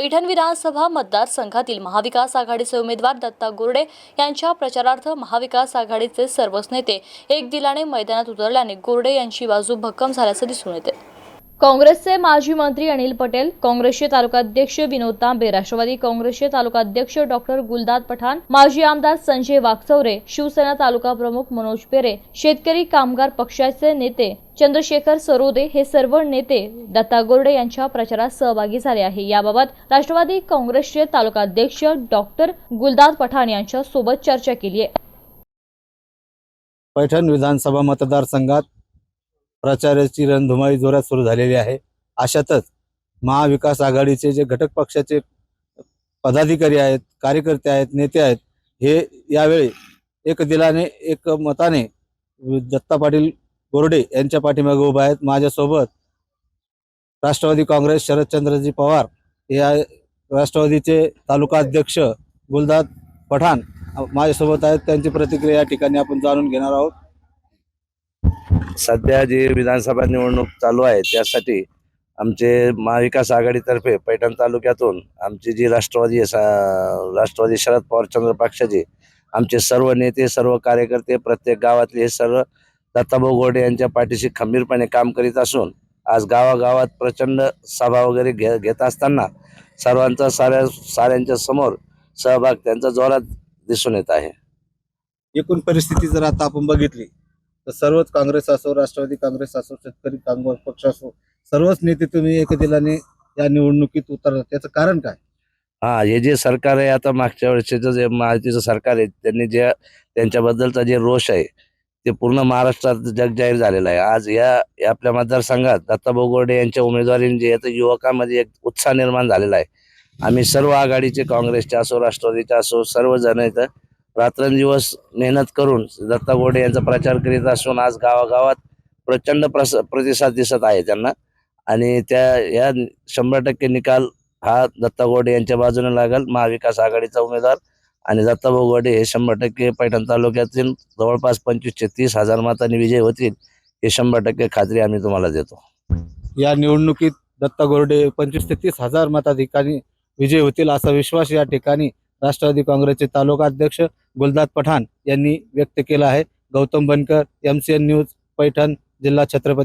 पैठण विधानसभा मतदारसंघातील महाविकास आघाडीचे उमेदवार दत्ता गोरडे यांच्या प्रचारार्थ महाविकास आघाडीचे सर्वच नेते एक दिलाने मैदानात उतरल्याने गोरडे यांची बाजू भक्कम झाल्याचं दिसून येते. काँग्रेसचे माजी मंत्री अनिल पटेल काँग्रेसचे तालुकाध्यक्ष विनोद तांबे राष्ट्रवादी काँग्रेसचे तालुकाध्यक्ष डॉक्टर गुलदाद पठाण माजी आमदार संजय वाघचौरे शिवसेना तालुका प्रमुख मनोज पेरे शेतकरी कामगार पक्षाचे नेते चंद्रशेखर सरोदे हे सर्व नेते दत्ता गोरडे यांच्या प्रचारात सहभागी झाले आहे. याबाबत राष्ट्रवादी काँग्रेसचे तालुकाध्यक्ष डॉक्टर गुलदाद पठाण यांच्या सोबत चर्चा केली आहे. पैठण विधानसभा मतदारसंघात प्रचाराची रणधुमाळी जोरात सुरू झालेली आहे. अशातच महाविकास आघाडीचे जे घटक पक्षाचे पदाधिकारी आहेत कार्यकर्ते आहेत नेते आहेत हे यावेळी एक दिलाने एक मताने दत्ता पाटील गोरडे यांच्या पाठीमागे उभा आहेत. माझ्यासोबत राष्ट्रवादी काँग्रेस शरदचंद्रजी पवार या राष्ट्रवादीचे तालुका अध्यक्ष गुलदाद पठाण माझ्यासोबत आहेत. त्यांची प्रतिक्रिया या ठिकाणी आपण जाणून घेणार आहोत. सध्या जी विधानसभा निवडणूक चालू आहे त्यासाठी आमचे महाविकास आघाडीतर्फे पैठण तालुक्यातून आमची जी राष्ट्रवादी राष्ट्रवादी शरद पवारचंद्र पक्षाची आमचे सर्व नेते सर्व कार्यकर्ते प्रत्येक गावातले हे सर्व दत्ताभाऊ गोडे यांच्या पाठीशी खंबीरपणे काम करीत असून आज गावागावात प्रचंड सभा वगैरे घे घेत असताना सर्वांचा साऱ्या साऱ्यांच्या समोर सहभाग त्यांचा जोरात दिसून येत आहे. एकूण परिस्थिती जर आता आपण बघितली तर सर्वच काँग्रेस असो राष्ट्रवादी काँग्रेस असो शेतकरी काँग्रेस पक्ष असो सर्वच नेते तुम्ही एक दिलाने या निवडणुकीत उतरला. त्याचं कारण काय? हा हे जे सरकार आहे आता मागच्या वर्षीचं जे महायुतीचं सरकार आहे त्यांनी जे त्यांच्याबद्दलचा जे रोष आहे ते पूर्ण महाराष्ट्रात जग जाहीर झालेलं आहे. आज या आपल्या मतदारसंघात दत्ता गोरडे यांच्या उमेदवारीने जे आता युवकामध्ये एक उत्साह निर्माण झालेला आहे. आम्ही सर्व आघाडीचे काँग्रेसचे असो राष्ट्रवादीचे असो सर्वजण इथं रात्रंदिवस मेहनत करून दत्ता गोडे यांचा प्रचार करीत असून आज गावागावात प्रचंड प्रस प्रतिसाद दिसत आहे त्यांना. आणि त्या या शंभर टक्के निकाल हा दत्ता गोडे यांच्या बाजूने लागेल महाविकास आघाडीचा उमेदवार. आणि दत्ताभाऊ गोडे हे शंभर टक्के पैठण तालुक्यातील जवळपास पंचवीस ते तीस हजार मतांनी विजय होतील हे शंभर टक्के खात्री आम्ही तुम्हाला देतो. या निवडणुकीत दत्ता गोरडे पंचवीस ते तीस हजार मताधिकारी विजय होतील असा विश्वास या ठिकाणी राष्ट्रवादी काँग्रेसचे तालुका अध्यक्ष गुलदाद पठाण यांनी व्यक्त केला आहे. Gautam Bankar M C N news Paithan जिल्हा छत्रपती